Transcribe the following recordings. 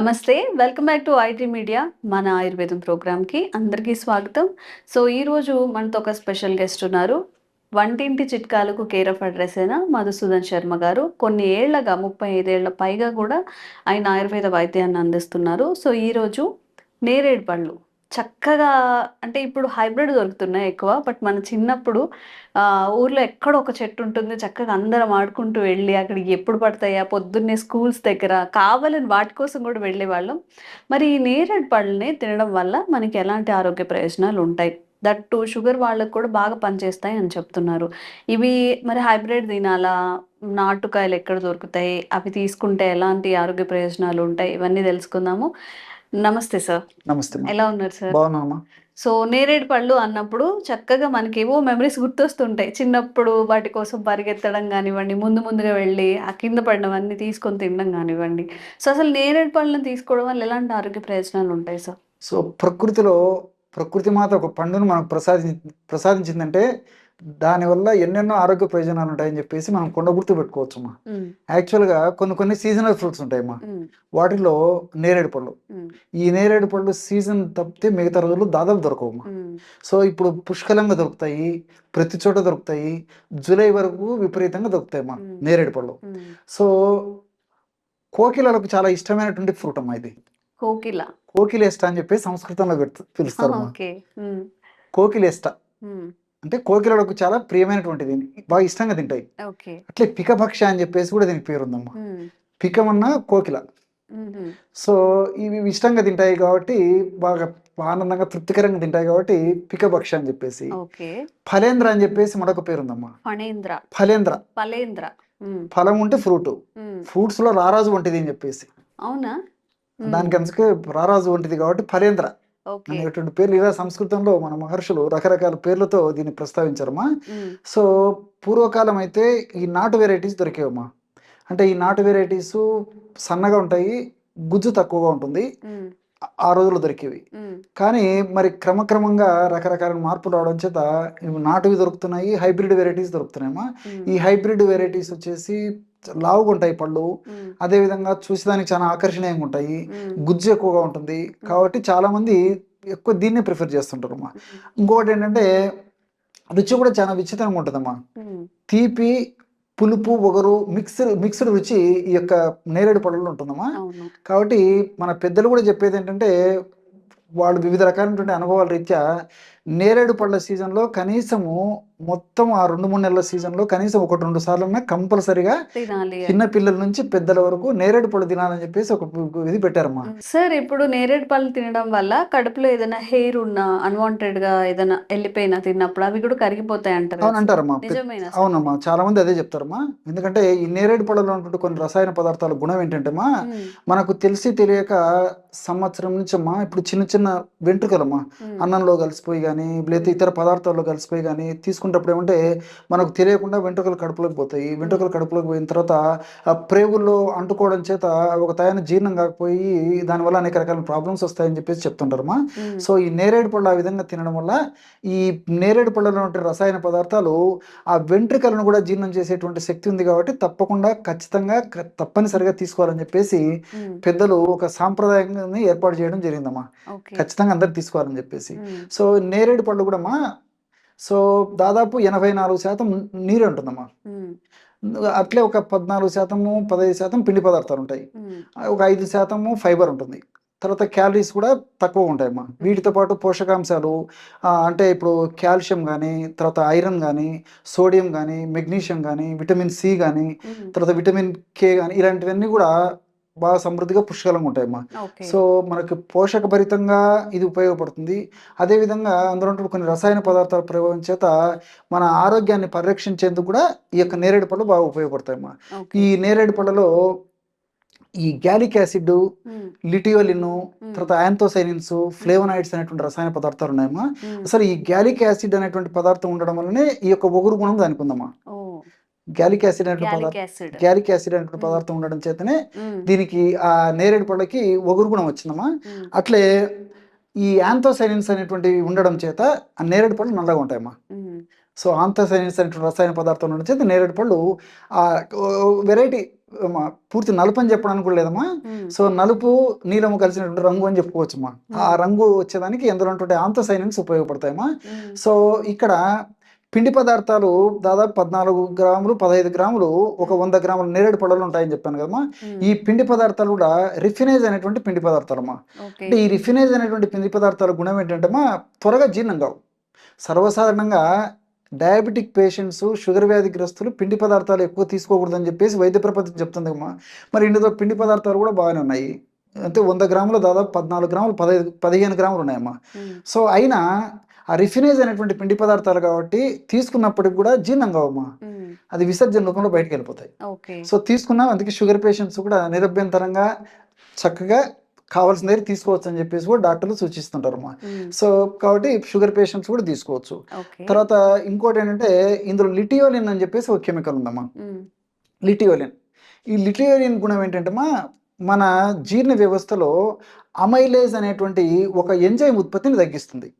నమస్తే welcome back to IT media మన ఆయుర్వేదం ప్రోగ్రామ్కి అందరికీ స్వాగతం. సో ఈరోజు మనతో ఒక స్పెషల్ గెస్ట్ ఉన్నారు. వంటింటి చిట్కాలకు కేర్ ఆఫ్ అడ్రస్ అయిన మధుసూదన్ శర్మ గారు. కొన్ని ఏళ్ళగా ముప్పై ఐదేళ్ళ పైగా కూడా ఆయన ఆయుర్వేద వైద్యాన్ని అందిస్తున్నారు. సో ఈరోజు నేరేడు పళ్ళు చక్కగా అంటే ఇప్పుడు హైబ్రిడ్ దొరుకుతున్నాయి ఎక్కువ బట్ మన చిన్నప్పుడు ఊర్లో ఎక్కడో ఒక చెట్టు ఉంటుంది చక్కగా అందరం ఆడుకుంటూ వెళ్ళి అక్కడికి ఎప్పుడు పడతాయా పొద్దున్నే స్కూల్స్ దగ్గర కావాలని వాటి కోసం కూడా వెళ్ళేవాళ్ళం. మరి ఈ నేరేడు పళ్ళని తినడం వల్ల మనకి ఎలాంటి ఆరోగ్య ప్రయోజనాలు ఉంటాయి? దట్టు షుగర్ వాళ్ళకు కూడా బాగా పనిచేస్తాయి అని చెప్తున్నారు. ఇవి మరి హైబ్రిడ్ తినాలా? నాటుకాయలు ఎక్కడ దొరుకుతాయి? అవి తీసుకుంటే ఎలాంటి ఆరోగ్య ప్రయోజనాలు ఉంటాయి? ఇవన్నీ తెలుసుకుందాము. నమస్తే సార్ నమస్తే. ఎలా ఉన్నారు సార్ బాగున్నామా సో నేరేడు పళ్ళు అన్నప్పుడు చక్కగా మనకి ఏవో మెమరీస్ గుర్తొస్తుంటాయి. చిన్నప్పుడు వాటి కోసం పరిగెత్తడం కానివ్వండి ముందు ముందుగా వెళ్ళి ఆ కింద పడినవన్నీ తీసుకొని తినడం కానివ్వండి. సో అసలు నేరేడు పళ్ళని తీసుకోవడం వల్ల ఎలాంటి ఆరోగ్య ప్రయోజనాలు ఉంటాయి సార్ సో ప్రకృతిలో ప్రకృతి మాత ఒక పండును మనకు ప్రసాది ప్రసాదించిందంటే దానివల్ల ఎన్నెన్నో ఆరోగ్య ప్రయోజనాలు ఉంటాయని చెప్పేసి మనం కొండ గుర్తు పెట్టుకోవచ్చు అమ్మా యాక్చువల్గా కొన్ని కొన్ని సీజనల్ ఫ్రూట్స్ ఉంటాయమ్మా. వాటిలో నేరేడు పళ్ళు. ఈ నేరేడు పళ్ళు సీజన్ తప్పితే మిగతా రోజులు దాదాపు దొరకవమ్మా. సో ఇప్పుడు పుష్కలంగా దొరుకుతాయి ప్రతి చోట దొరుకుతాయి జూలై వరకు విపరీతంగా దొరుకుతాయమ్మా నేరేడు పళ్ళు. సో కోకిలలకు చాలా ఇష్టమైనటువంటి ఫ్రూట్ అమ్మా ఇది. కోకిల. కోకిలేష్ట అని చెప్పి సంస్కృతంలో పెడుతు పిలుస్తారు అమ్మా. అంటే కోకిలలకు చాలా ప్రియమైనటువంటిది బాగా ఇష్టంగా తింటాయి. అట్లే పికభక్ష అని చెప్పేసి కూడా దీనికి పేరు ఉందమ్మా పికమన్న కోకిల. సో ఇవి ఇష్టంగా తింటాయి కాబట్టి బాగా ఆనందంగా తృప్తికరంగా తింటాయి కాబట్టి పికభక్ష అని చెప్పేసి. ఫలేంద్ర అని చెప్పేసి మరొక పేరు ఉందమ్మా ఫణేంద్ర. ఫలేంద్ర. ఫలేంద్ర. ఉమ్, ఫలం ఉంటే ఫ్రూట్. ఫ్రూట్స్లో రారాజు వంటిది అని చెప్పేసి. అవునా? దానికి అందుకే రారాజు వంటిది కాబట్టి ఫలేంద్ర. అనేటువంటి పేర్లు. ఇలా సంస్కృతంలో మన మహర్షులు రకరకాల పేర్లతో దీన్ని ప్రస్తావించారమ్మా. సో పూర్వకాలం అయితే ఈ నాటు వెరైటీస్ దొరికేవమ్మా. అంటే ఈ నాటు వెరైటీస్ సన్నగా ఉంటాయి గుజ్జు తక్కువగా ఉంటుంది. ఆ- రోజుల్లో దొరికేవి. కానీ మరి క్రమక్రమంగా రకరకాల మార్పులు రావడం చేత నాటువి దొరుకుతున్నాయి హైబ్రిడ్ వెరైటీస్ దొరుకుతున్నాయమ్మా. ఈ హైబ్రిడ్ వెరైటీస్ వచ్చేసి లావుగా ఉంటాయి పళ్ళు అదేవిధంగా చూసేదానికి చాలా ఆకర్షణీయంగా ఉంటాయి. గుజ్జు ఎక్కువగా ఉంటుంది. కాబట్టి చాలా మంది ఎక్కువ దీన్నే ప్రిఫర్ చేస్తుంటారు అమ్మా ఏంటంటే రుచి కూడా చాలా విచిత్రంగా ఉంటుందమ్మా. తీపి పులుపు ఒగరు మిక్స్డ్ మిక్స్డ్ రుచి ఈ యొక్క నేరేడు పళ్ళలో ఉంటుందమ్మా. కాబట్టి మన పెద్దలు కూడా చెప్పేది ఏంటంటే వాళ్ళు వివిధ రకాలైనటువంటి అనుభవాల రీత్యా నేరేడు పళ్ళ సీజన్లో కనీసము మొత్తం ఆ రెండు మూడు నెలల సీజన్లో కనీసం ఒకటి రెండు సార్లు కంపల్సరిగా తినాలి చిన్న పిల్లల నుంచి పెద్దల వరకు నేరేడు పళ్ళు తినాలని చెప్పేసి ఒక ఇది పెట్టారమ్మా. సార్ ఇప్పుడు నేరేడు పళ్ళు తినడం వల్ల కడుపులో ఏదైనా హెయిర్ ఉన్నా అన్వాంటెడ్గా ఏదైనా వెళ్ళిపోయినా తిన్నప్పుడు అవి కూడా కరిగిపోతాయి అంటారు అవును అంటారమ్మా? అవునమ్మా. చాలా మంది అదే చెప్తారమ్మా. ఎందుకంటే ఈ నేరేడు పళ్ళలో ఉన్నటువంటి కొన్ని రసాయన పదార్థాల గుణం ఏంటంటేమా మనకు తెలిసి తెలియక సంవత్సరం నుంచి అమ్మా ఇప్పుడు చిన్న చిన్న వెంట్రుకలమ్మా అన్నంలో కలిసిపోయి కానీ లేదా ఇతర పదార్థాల్లో కలిసిపోయి కానీ తీసుకున్నప్పుడు ఏమంటే మనకు తెలియకుండా వెంట్రుకలు కడుపులోకి పోతాయి. వెంట్రుకలు కడుపులోకి పోయిన తర్వాత ఆ ప్రేగుల్లో అంటుకోవడం చేత ఒక తయారు జీర్ణం కాకపోయి దానివల్ల అనేక రకాల ప్రాబ్లమ్స్ వస్తాయని చెప్పేసి చెప్తుంటారమ్మా. ఉమ్, సో ఈ నేరేడు పళ్ళు ఆ విధంగా తినడం వల్ల ఈ నేరేడు పళ్ళలో ఉండే రసాయన పదార్థాలు ఆ వెంట్రుకలను కూడా జీర్ణం చేసేటువంటి శక్తి ఉంది కాబట్టి తప్పకుండా ఖచ్చితంగా తప్పనిసరిగా తీసుకోవాలని చెప్పేసి పెద్దలు ఒక సాంప్రదాయాన్ని ఏర్పాటు చేయడం జరిగిందమ్మా. ఖచ్చితంగా అందరు తీసుకోవాలని చెప్పేసి. సో నేరేడు పళ్ళు కూడా అమ్మా. సో దాదాపు ఎనభై నాలుగు శాతం నీరే ఉంటుందమ్మా. అట్లే ఒక పద్నాలుగు శాతము పదహైదు శాతం పిండి పదార్థాలు ఉంటాయి. ఒక ఐదు శాతము ఫైబర్ ఉంటుంది. తర్వాత క్యాలరీస్ కూడా తక్కువ ఉంటాయమ్మా. వీటితో పాటు పోషకాంశాలు అంటే ఇప్పుడు కాల్షియం కానీ తర్వాత ఐరన్ కానీ సోడియం కానీ మెగ్నీషియం కానీ విటమిన్ సి కానీ తర్వాత విటమిన్ కే కానీ ఇలాంటివన్నీ కూడా బాగా సమృద్ధిగా పుష్కలంగా ఉంటాయమ్మా. సో మనకి పోషకభరితంగా ఇది ఉపయోగపడుతుంది. అదేవిధంగా అందులో కొన్ని రసాయన పదార్థాల ప్రభావం చేత మన ఆరోగ్యాన్ని పరిరక్షించేందుకు కూడా ఈ యొక్క నేరేడు పళ్ళు బాగా ఉపయోగపడతాయమ్మా. ఈ నేరేడు పళ్ళలో ఈ గ్యాలిక్ యాసిడ్ లిటియోలిన్ తర్వాత యాంథోసైనిన్స్ ఫ్లేవనాయిడ్స్ అనేటువంటి రసాయన పదార్థాలు ఉన్నాయమ్మా. అసలు ఈ గ్యాలిక్ యాసిడ్ అనేటువంటి పదార్థం ఉండడం వల్లనే ఈ యొక్క ఒగురు గుణం దానికి ఉందమ్మా. గ్యాలిక్ యాసిడ్ గ్యాలిక్ పదార్థం గ్యాలిక్ యాసిడ్ ఉమ్. పదార్థం ఉండడం చేతనే దీనికి ఆ నేరేడు పళ్ళకి ఒగురు గుణం వచ్చిందమ్మా. అట్లే ఈ యాంథోసైనిన్స్ అనేటువంటివి ఉండడం చేత ఆ నేరేడు పళ్ళు నల్లగా ఉంటాయమ్మా. సో ఆంథోసైనిన్స్ అనేటువంటి రసాయన పదార్థం ఉండడం చేత నేరేడు పళ్ళు ఆ వెరైటీ పూర్తి నలుపు అని చెప్పడానికి కూడా లేదమ్మా. సో నలుపు నీలము కలిసినటువంటి రంగు అని చెప్పుకోవచ్చమ్మా ఆ రంగు వచ్చేదానికి ఎందులో ఆంతోసైనిన్స్ ఉపయోగపడతాయమ్మా. సో ఇక్కడ పిండి పదార్థాలు దాదాపు పద్నాలుగు గ్రాములు పదహైదు గ్రాములు ఒక వంద గ్రాముల నేరేడు పళ్ళలు ఉంటాయని చెప్పాను కదమ్మా. ఈ పిండి పదార్థాలు కూడా రిఫినేజ్ అనేటువంటి పిండి పదార్థాలమ్మా. అంటే ఈ రిఫినేజ్ అనేటువంటి పిండి పదార్థాల గుణం ఏంటంటే మా త్వరగా జీర్ణం కావు. సర్వసాధారణంగా డయాబెటిక్ పేషెంట్స్ షుగర్ వ్యాధిగ్రస్తులు పిండి పదార్థాలు ఎక్కువ తీసుకోకూడదని చెప్పేసి వైద్య ప్రపంచం చెప్తుంది అమ్మా మరి ఇందులో పిండి పదార్థాలు కూడా బాగానే ఉన్నాయి. అంటే వంద గ్రాములు దాదాపు పద్నాలుగు గ్రాములు పదహైదు పదిహేను గ్రాములు ఉన్నాయమ్మా. సో అయినా ఆ రిఫినేజ్ అనేటువంటి పిండి పదార్థాలు కాబట్టి తీసుకున్నప్పటికి కూడా జీర్ణం కావమ్మా అది విసర్జన రూపంలో బయటకు వెళ్ళిపోతాయి. సో తీసుకున్నాం అందుకే షుగర్ పేషెంట్స్ కూడా నిరభ్యంతరంగా చక్కగా కావాల్సిన దగ్గర తీసుకోవచ్చు అని చెప్పేసి కూడా డాక్టర్లు సూచిస్తుంటారు అమ్మా. సో కాబట్టి షుగర్ పేషెంట్స్ కూడా తీసుకోవచ్చు. తర్వాత ఇంకోటి ఏంటంటే ఇందులో లిటియోలిన్ అని చెప్పేసి ఒక కెమికల్ ఉందమ్మా. లిటియోలిన్. ఈ లిటియోలిన్ గుణం ఏంటంటే మా మన జీర్ణ వ్యవస్థలో అమైలేజ్ అనేటువంటి ఒక ఎంజైమ్ ఉత్పత్తిని తగ్గిస్తుంది.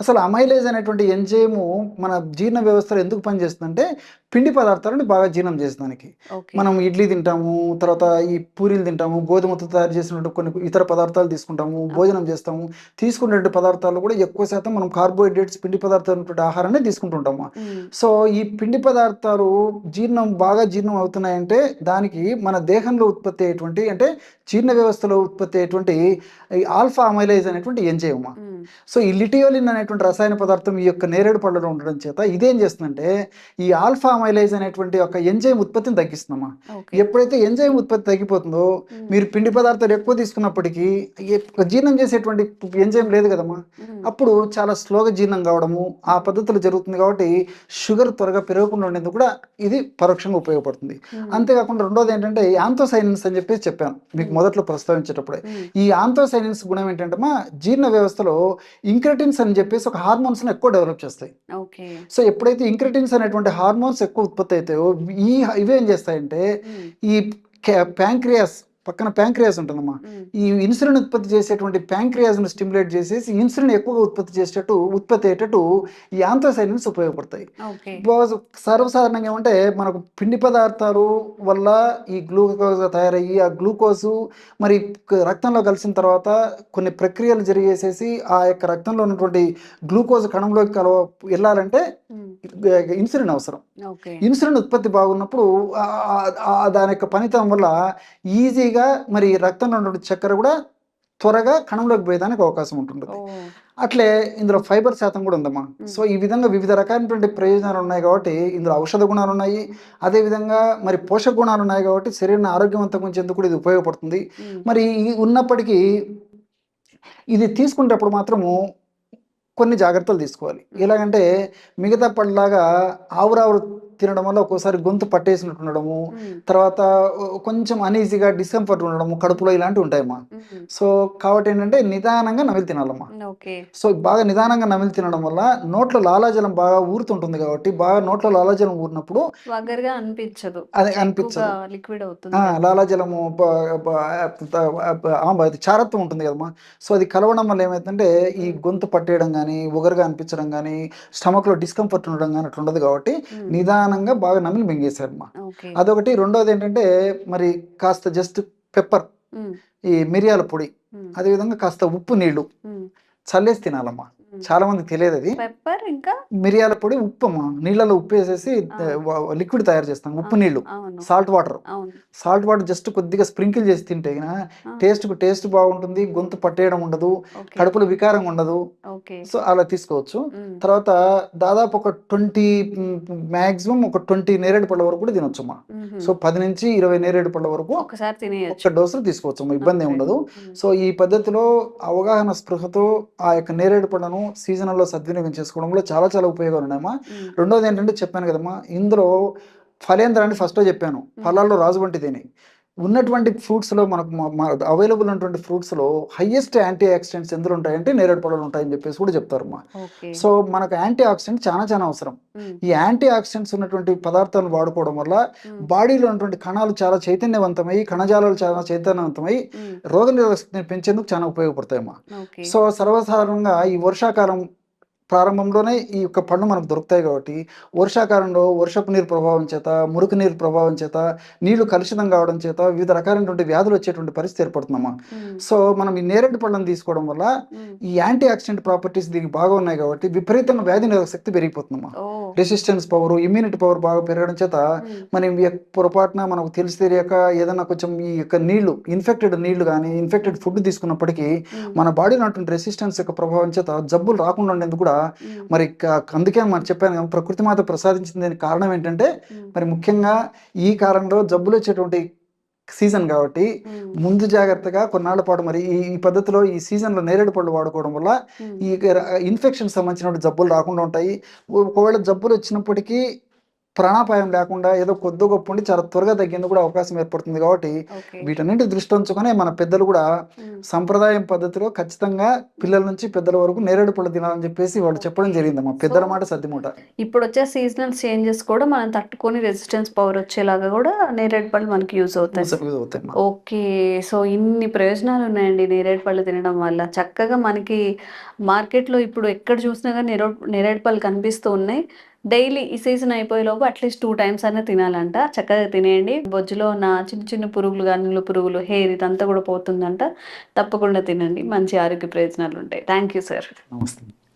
అసలు అమైలేజ్ అనేటువంటి ఎంజైము మన జీర్ణ వ్యవస్థలో ఎందుకు పనిచేస్తుందంటే పిండి పదార్థాలను బాగా జీర్ణం చేసేదానికి మనం ఇడ్లీ తింటాము తర్వాత ఈ పూరీలు తింటాము గోధుమతో తయారు చేసినట్టు కొన్ని ఇతర పదార్థాలు తీసుకుంటాము భోజనం చేస్తాము. తీసుకునే పదార్థాలు కూడా ఎక్కువ శాతం మనం కార్బోహైడ్రేట్స్ పిండి పదార్థాలు ఆహారాన్ని తీసుకుంటుంటాము. సో ఈ పిండి పదార్థాలు జీర్ణం బాగా జీర్ణం అవుతున్నాయంటే దానికి మన దేహంలో ఉత్పత్తి అయ్యేటువంటి అంటే జీర్ణ వ్యవస్థలో ఉత్పత్తి అయ్యేటువంటి ఆల్ఫా అమైలైజ్ అనేటువంటి ఎంజైమ్. సో ఈ లిటియోలిన్ అనేటువంటి రసాయన పదార్థం ఈ యొక్క నేరేడు పళ్ళలో ఉండడం చేత ఇదేం చేస్తుందంటే ఈ ఆల్ఫా అమైలైజ్ అనేటువంటి ఒక ఎంజైమ్ ఉత్పత్తిని తగ్గిస్తుందమ్మా. ఎప్పుడైతే ఎంజైమ్ ఉత్పత్తి తగ్గిపోతుందో మీరు పిండి పదార్థాలు ఎక్కువ తీసుకున్నప్పటికీ జీర్ణం చేసేటువంటి ఎంజైమ్ లేదు కదమ్మా. అప్పుడు చాలా స్లోగా జీర్ణం కావడము ఆ పద్ధతిలో జరుగుతుంది కాబట్టి షుగర్ త్వరగా పెరగకుండా ఉండేందుకు కూడా ఇది పరోక్షంగా ఉపయోగపడుతుంది. అంతేకాకుండా రెండోది ఏంటంటే యాంతోసైనిన్స్ అని చెప్పేసి చెప్పాను మీకు మొదట్లో ప్రస్తావించేటప్పుడే. ఈ ఆంతోసైనిన్స్ గుణం ఏంటంటే మా జీర్ణ వ్యవస్థలో ఇంక్రెటిన్స్ అని చెప్పేసి ఒక హార్మోన్స్ని ఎక్కువ డెవలప్ చేస్తాయి. సో ఎప్పుడైతే ఇంక్రెటిన్స్ అనేటువంటి హార్మోన్స్ ఎక్కువ ఉత్పత్తి అవుతాయో ఈ ఇవేం చేస్తాయంటే ఈ ప్యాంక్రియాస్ పక్కన ప్యాంక్రియాస్ ఉంటుందమ్మా. ఈ ఇన్సులిన్ ఉత్పత్తి చేసేటువంటి ప్యాంక్రియాస్ను స్టిమ్యులేట్ చేసేసి ఇన్సులిన్ ఎక్కువగా ఉత్పత్తి చేసేటట్టు ఉత్పత్తి అయ్యేటట్టు ఈ ఆంతోసైనిన్స్ ఉపయోగపడతాయి. సర్వసాధారణంగా ఏమంటే మనకు పిండి పదార్థాలు వల్ల ఈ గ్లూకోజ్ తయారయ్యి ఆ గ్లూకోజు మరి రక్తంలో కలిసిన తర్వాత కొన్ని ప్రక్రియలు జరిగేసేసి ఆ యొక్క రక్తంలో ఉన్నటువంటి గ్లూకోజ్ కణంలోకి కలవ వెళ్ళాలంటే ఇన్సులిన్ అవసరం. ఇన్సులిన్ ఉత్పత్తి బాగున్నప్పుడు దాని యొక్క పనితనం వల్ల ఈజీగా మరి రక్తంలో ఉన్నటువంటి చక్కెర కూడా త్వరగా కణంలోకి పోయేదానికి అవకాశం ఉంటుంది అట్లే ఇందులో ఫైబర్ శాతం కూడా ఉందమ్మా. సో ఈ విధంగా వివిధ రకాలైనటువంటి ప్రయోజనాలు ఉన్నాయి కాబట్టి ఇందులో ఔషధ గుణాలు ఉన్నాయి. అదే విధంగా మరి పోషక గుణాలు ఉన్నాయి కాబట్టి శరీరాన్ని ఆరోగ్యవంతంగా ఉంచేందుకు కూడా ఇది ఉపయోగపడుతుంది. మరి ఈ ఉన్నప్పటికీ ఇది తీసుకునేటప్పుడు మాత్రము కొన్ని జాగ్రత్తలు తీసుకోవాలి. ఎలాగంటే మిగతా పళ్ళలాగా ఆవురావురు తినడం వల్ల ఒక్కోసారి గొంతు పట్టేసినట్టు ఉండడము తర్వాత కొంచెం అనీజీగా డిస్కంఫర్ట్ ఉండడము కడుపులో ఇలాంటివి ఉంటాయమ్మా. సో కాబట్టి ఏంటంటే నిదానంగా నమిలి తినాలమ్మా. సో బాగా నిదానంగా నమిలి తినడం వల్ల నోట్లో లాలాజలం బాగా ఊరుతుంటుంది కాబట్టి బాగా నోట్లో లాలాజలం ఊరినప్పుడు అనిపించదు. అది అనిపించదు. లిక్విడ్ ఆ, అవుతుంది లాలాజలము చారత్వం ఉంటుంది కదమ్మా. సో అది కలవడం వల్ల ఏమైందంటే ఈ గొంతు పట్టేయడం కానీ ఉగరుగా అనిపించడం కానీ స్టమక్లో డిస్కంఫర్ట్ ఉండడం కానీ అట్లా ఉండదు కాబట్టి ఉమ్, నిదానంగా బాగా నమిలి మింగేశారమ్మా అదొకటి. రెండోది ఏంటంటే మరి కాస్త జస్ట్ పెప్పర్ ఈ మిరియాల పొడి అదేవిధంగా కాస్త ఉప్పు నీళ్ళు చల్లేసి తినాలమ్మా. చాలా మందికి తెలియదు అది. పెప్పర్ ఇంకా? మిరియాల పొడి ఉప్పు అమ్మా నీళ్ళలో ఉప్పు వేసేసి. లిక్విడ్ తయారు చేస్తాం ఉప్పు నీళ్ళు salt water. Salt water just కొద్దిగా స్ప్రింకిల్ చేసి తింటే. టేస్ట్కు టేస్ట్ బాగుంటుంది గొంతు పట్టేయడం ఉండదు కడుపులో వికారంగా ఉండదు. సో అలా తీసుకోవచ్చు. తర్వాత దాదాపు ఒక ట్వంటీ మాక్సిమం ఒక ట్వంటీ నేరేడు పళ్ళ వరకు కూడా తినొచ్చమ్మా ఉమ్హు. సో పది నుంచి ఇరవై నేరేడు పళ్ళ వరకు ఒక్క డోసులు తీసుకోవచ్చమ్మా ఇబ్బంది ఏమి. ఉండదు. సో ఈ పద్ధతిలో అవగాహన స్పృహతో ఆ యొక్క నేరేడు పళ్ళను సీజనల్లో సద్వినియోగం చేసుకోవడంలో చాలా చాలా ఉపయోగాలు ఉన్నాయమ్మా రెండోది ఏంటంటే చెప్పాను కదమ్మా ఇందులో ఫలేంద్రాన్ని ఫస్ట్లో చెప్పాను. ఫలాల్లో రాజు వంటిదేని. ఉన్నటువంటి ఫ్రూట్స్లో మనకు అవైలబుల్ ఉన్నటువంటి ఫ్రూట్స్లో హైయెస్ట్ యాంటీ ఆక్సిడెంట్స్ ఎందులో ఉంటాయంటే నేరేడు పళ్ళు ఉంటాయని చెప్పేసి కూడా చెప్తారమ్మా ఓకే. సో మనకు యాంటీ ఆక్సిడెంట్ చాలా చాలా అవసరం. ఈ యాంటీ ఆక్సిడెంట్స్ ఉన్నటువంటి పదార్థాలు వాడుకోవడం వల్ల బాడీలో ఉన్నటువంటి కణాలు చాలా చైతన్యవంతమై కణజాలాలు చాలా చైతన్యవంతమై ఉమ్, రోగనిరోధక శక్తిని పెంచేందుకు చాలా ఉపయోగపడతాయమ్మా. ఓకే. సో సర్వసాధారణంగా ఈ వర్షాకాలం ప్రారంభంలోనే ఈ యొక్క పండు మనకు దొరుకుతాయి కాబట్టి వర్షాకాలంలో వర్షపు నీరు ప్రభావం చేత మురికి నీరు ప్రభావం చేత నీళ్ళు కలుషితం కావడం చేత వివిధ రకాలైనటువంటి వ్యాధులు వచ్చేటువంటి పరిస్థితి ఏర్పడుతుందమ్మా సో మనం ఈ నేరేడు పళ్ళను తీసుకోవడం వల్ల. ఈ యాంటీ ఆక్సిడెంట్ ప్రాపర్టీస్ దీనికి బాగా ఉన్నాయి కాబట్టి విపరీతంగా వ్యాధి నిరోధక శక్తి పెరిగిపోతుందమ్మా. రెసిస్టెన్స్ పవర్ ఇమ్యూనిటీ పవర్ బాగా పెరగడం చేత ఉమ్, మనం పొరపాటున మనకు తెలిసి తెలియక ఏదైనా కొంచెం ఈ యొక్క నీళ్ళు ఇన్ఫెక్టెడ్ నీళ్ళు కానీ ఇన్ఫెక్టెడ్ ఫుడ్ తీసుకున్నప్పటికీ ఉమ్, మన బాడీలో ఉన్నటువంటి రెసిస్టెన్స్ యొక్క ప్రభావం చేత జబ్బులు రాకుండా ఉండేందుకు కూడా ఉమ్, మరి అందుకే మనం చెప్పాను ప్రకృతి మాత ప్రసాదించింది కారణం ఏంటంటే మరి ముఖ్యంగా ఈ కాలంలో జబ్బులు వచ్చేటువంటి సీజన్ కాబట్టి ముందు జాగ్రత్తగా కొన్నాళ్ళ పాటు మరి ఈ ఈ పద్ధతిలో ఈ సీజన్లో నేరేడు పళ్ళు వాడుకోవడం వల్ల. ఈ ఇన్ఫెక్షన్ సంబంధించిన జబ్బులు రాకుండా ఉంటాయి ఒకవేళ జబ్బులు వచ్చినప్పటికీ ప్రాణాపాయం లేకుండా ఏదో కొద్ది గొప్ప ఉండి చాలా త్వరగా తగ్గేందుకు కూడా అవకాశం ఏర్పడుతుంది కాబట్టి వీటన్నిటి దృష్టి ఉంచుకొని మన పెద్దలు కూడా సంప్రదాయం పద్ధతిలో ఖచ్చితంగా పిల్లల నుంచి పెద్దల వరకు నేరేడు పళ్ళు తినాలని చెప్పేసి వాళ్ళు చెప్పడం జరిగింది మా పెద్దల మాట సర్దిమూట ఇప్పుడు వచ్చే సీజనల్ చేంజెస్ కూడా మనం తట్టుకొని రెసిస్టెన్స్ పవర్ వచ్చేలాగా కూడా నేరేడు పళ్ళు మనకి యూజ్ అవుతాయి. ఓకే. సో ఇన్ని ప్రయోజనాలు ఉన్నాయండి నేరేడు పళ్ళు తినడం వల్ల. చక్కగా మనకి మార్కెట్లో ఇప్పుడు ఎక్కడ చూసినా కానీ నేరేడు నేరేడు పళ్ళు కనిపిస్తూ ఉన్నాయి. డైలీ ఈ సీజన్ అయిపోయే లోపు అట్లీస్ట్ టూ టైమ్స్ అయినా తినాలంట. చక్కగా తినేయండి. బొజ్జులో ఉన్న చిన్న చిన్న పురుగులు కానీ పురుగులు హెయిర్ ఇదంతా కూడా పోతుందంట. తప్పకుండా తినండి. మంచి ఆరోగ్య ప్రయోజనాలు ఉంటాయి థ్యాంక్ యూ సార్. నమస్తే.